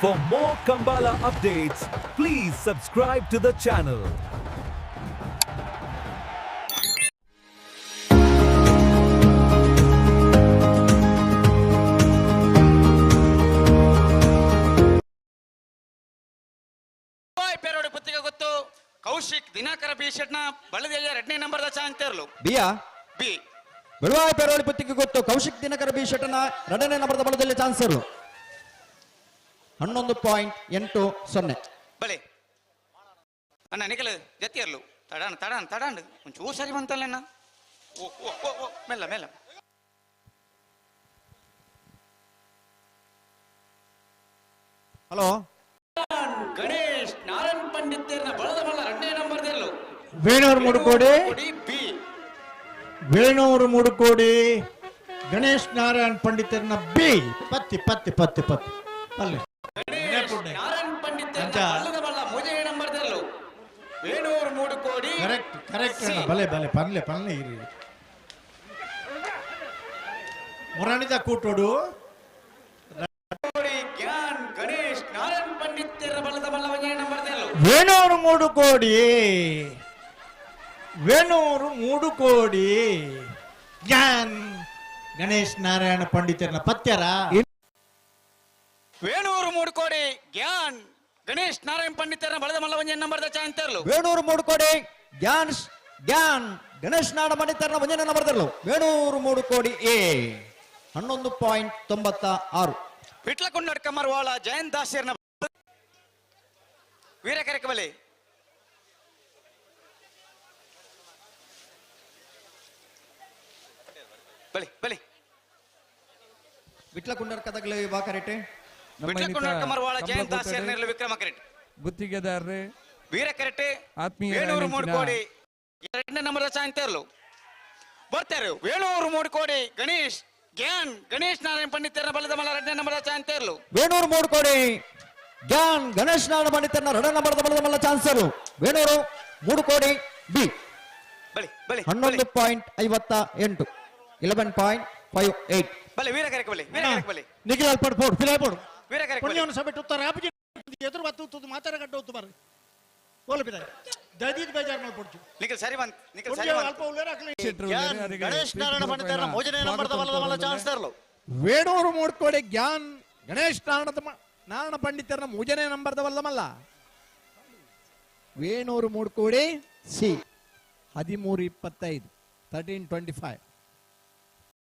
For more Kambala updates, please subscribe to the channel. Kaushik Dinakara B ಶೆಟ್ನ ಬಳ್ಳದಿಯಲ್ಲಿ ಎರಡನೇ ನಂಬರ್ದ ಚಾ ಅಂತ ಇರಲು ಬಿಯ ಬಿ ಬಿಡುವಾಯ ಪೆರೋಳಿ ಪುತ್ತಿಗೆ ಗೊತ್ತು ಕೌಶಿಕ್ ದಿನಕರ ಬಿ ಶೆಟ್ಟನ ಎರಡನೇ ನಂಬರ್ದ ಬಲದಲ್ಲಿ ಚಾನ್ಸರು ಹನ್ನೊಂದು ಪಾಯಿಂಟ್ ಎಂಟು ಸೊನ್ನೆ. ಬಲೆ ಅಣ್ಣ ನಿಖಿಲ್ ಜತಿ ತಡಾನ ತಡಾಣ ತಡಾಣ ತಡಾಣ ಒಂಚೂರು ಸರಿ ಬಂತಲ್ಲ ಅಣ್ಣ ಓ ಓ ಓ ಮೆಲ್ಲ ಮೆಲ್ಲ. ಹಲೋ. ಗಣೇಶ್ ನಾರಾಯಣ್ ಪಂಡಿತರ್ನ ಬಳದ ಬಲ್ಲ ಎರಡನೇ ನಂಬರ್ ವೇಣೂರು ಮುಡುಕೋಡಿ. ಬಿ. ವೇಣೂರು ಮುಡುಕೋಡಿ. ಗಣೇಶ್ ನಾರಾಯಣ್ ಪಂಡಿತರನ್ನ ಬಿ. ಪತ್ತಿ ಪತ್ತಿ ಪತ್ತಿ ಪತ್ತಿ. ಅಲ್ಲೇ ವೇಣೂರು ಮೂಡು ಕೋಡಿ ಸಿ. ಬಲೆ ಬಲೆ ಪನ್ಲೆ ಪನ್ಲೆ ಇರಿ ಮುರಾಣಿದ ಕೂಟೋಡು. ಕೋಡಿ ಜ್ಞಾನ್ ಗಣೇಶ್ ನಾರಾಯಣ್ ಪಂಡಿತರ ಬಲ್ಲದ ಬಲ್ಲ ಒಂದನೇ ವೇನೂರು ಇರಲು ವೇಣೂರು ವೇಣೂರು ಮೂಡುಕೋಡಿ ಜ್ಞಾನ್ ಗಣೇಶ್ ನಾರಾಯಣ ಪಂಡಿತರನ್ನ ಪತ್ಯರ? ವೇಣೂರು ಮೂಡ್ಕೋಡಿ ಜ್ಞಾನ್ ಗಣೇಶ್ ನಾರಾಯಣ ಪಂಡಿತರ ಬಳದ ಮಲ್ಲ ಒಂಜೆ ನಂಬರ್ದ ಚಾ ಅಂತ ಇರಲು ವೇಣೂರು ಮೂಡ್ಕೋಡಿ ಗ್ಯಾನ್ ಜ್ಞಾನ್ ಗಣೇಶ್ ನಾಡ ಪಂಡಿತರ ಮುಂದಿನ ನಂಬರ್ದರ್ಲು ವೇಣೂರು ಮೂಡ್ಕೋಡಿ ಎ ಹನ್ನೊಂದು ಪಾಯಿಂಟ್ ತೊಂಬತ್ತ ಆರು ವಿಟ್ಲಕೊಂಡ ಕಮರ್ವಾಳ ಜಯಂತ್ ದಾಸಿಯರ್ನ ವೀರಕರೆಕ ಬಲೆ ಬಳಿ ಬಲಿ ವಿಟ್ಲ ಕುಂಡರ್ ಕದಗಲೆ ಕಮರ್ವಾಳ ಜಯಂತ್ ದಾಸಿಯರ್ನ ವಿಕ್ರಮ ಕರೆಟ್ ಗುತ್ತಿಗೆದಾರರೇ ವೀರಕರೆಟೆ ಆತ್ಮೀಯ ವೇಣೂರು ನೆಚ್ಚಿನ- ಮೂಡ್ಕೋಡಿ ಎರಡನೇ ನಂಬರ್ ಇರಲು ಬರ್ತಾರೆ. ವೇಣೂರು ಮೂಡ್ಕೋಡಿ ಗಣೇಶ್ ಜ್ಞಾನ್ ಗಣೇಶ್ ನಾರಾಯಣ ಪಂಡಿತರ ಬಲದ ಮಲ್ಲ ಎರಡನೇ ನಂಬರ್ ಚಾ ಅಂತ ಮೂರು ಕೋಡಿ ಜ್ಞಾನ್ ಗಣೇಶ್ ನಾರಾಯಣ ಪಂಡಿತರನ್ನ ಎರಡನೇ ನಂಬರ್ದ ಬಲದ ಮಲ್ಲ ಚಾನ್ಸರು. ವೇಣೂರು ಮೂಡುಕೋಡಿ ಬಿ. ಬಲಿ ಬಲಿ ಹನ್ನೊಂದು ಪಾಯಿಂಟ್ ಐವತ್ತ ಎಂಟು. ಇಲೆವೆನ್ ಪಾಯಿಂಟ್ ಫೈವ್ ಏಟ್ ಬಲಿ ಕರೆಕ್ಟ್ ಬಲಿ ವೀರಕರೆಕ ಬಲಿ ನಿಖಿಲ್ ಅಲ್ಪಡ್ ಪೋಡು ಫಿಲೈ ಪೋಡು ಪುಣ್ಯವನ್ನು ಸಭೆ ಎದುರು ಬತ್ತು ತುದು ಮಾತಾಡಗಡ್ಡ ಹೊತ್ತು ಬರ್ರಿ ದದೀದ್ ಬೇಜಾರ್ ಮಾಡ್ಕೊಡ್ತು ನಿಖಿಲ್ ಸರಿ ಬಂತ್ ನಿಖಿಲ್ ಸರಿ ಪುಣ್ಯ ಬಂತ್ ಅಲ್ಪ ಉಳ್ಳೇರ ಹಾಕ್ಲಿ ಗಣೇಶ್ ನಾರಾಯಣ ಪ್ರೀತಿ ಪಂಡಿತರ ಪೂರ್ವಕವಾದ ಮೋಜನೆ ನಂಬರ್ದ ಬಲದ ಬಲ ಚಾನ್ಸ್ ತರಲು. ವೇಣೂರು ಮೂಡ್ಕೋಡೆ ಜ್ಞಾನ್ ಗಣೇಶ್ ನಾರಾಯಣದ ನಾರಾಯಣ ಪಂಡಿತರನ ಮೂಜನೆ ನಂಬರ್ದವಲ್ಲಮಲ್ಲ ವೇಣೂರು ಮೂಡ್ಕೋಡೆ ಸಿ ಹದಿಮೂರು ಇಪ್ಪತ್ತೈದು ತರ್ಟೀನ್ ಟ್ವೆಂಟಿ ಫೈವ್